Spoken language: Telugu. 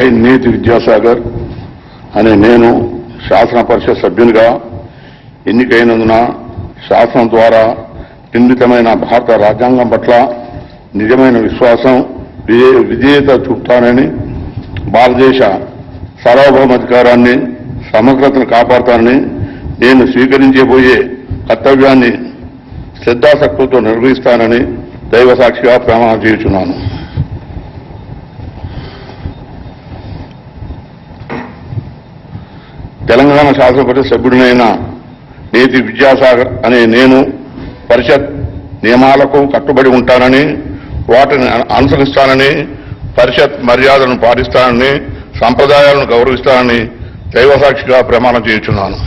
ఐ నీతి విద్యాసాగర్ అనే నేను శాసన పరిషత్ సభ్యునిగా ఎన్నికైనందున శాసనం ద్వారా నిర్మితమైన భారత రాజ్యాంగం పట్ల నిజమైన విశ్వాసం విజే- విధేయత చూపుతానని భారతదేశ సార్వభౌమాధికారాన్ని సమగ్రతను కాపాడతానని నేను స్వీకరించబోయే కర్తవ్యాన్ని శ్రద్ధాశక్తులతో నిర్వహిస్తానని దైవ సాక్షిగా ప్రమాణం చేయుచున్నాను. తెలంగాణ శాసన సభ్యుడినైన నేతి విద్యాసాగర్ అనే నేను పరిషత్ నియమాలకు కట్టుబడి ఉంటానని వాటిని అనుసరిస్తానని పరిషత్ మర్యాదలను పాటిస్తానని సంప్రదాయాలను గౌరవిస్తానని దైవసాక్షిగా ప్రమాణం చేయుచున్నాను.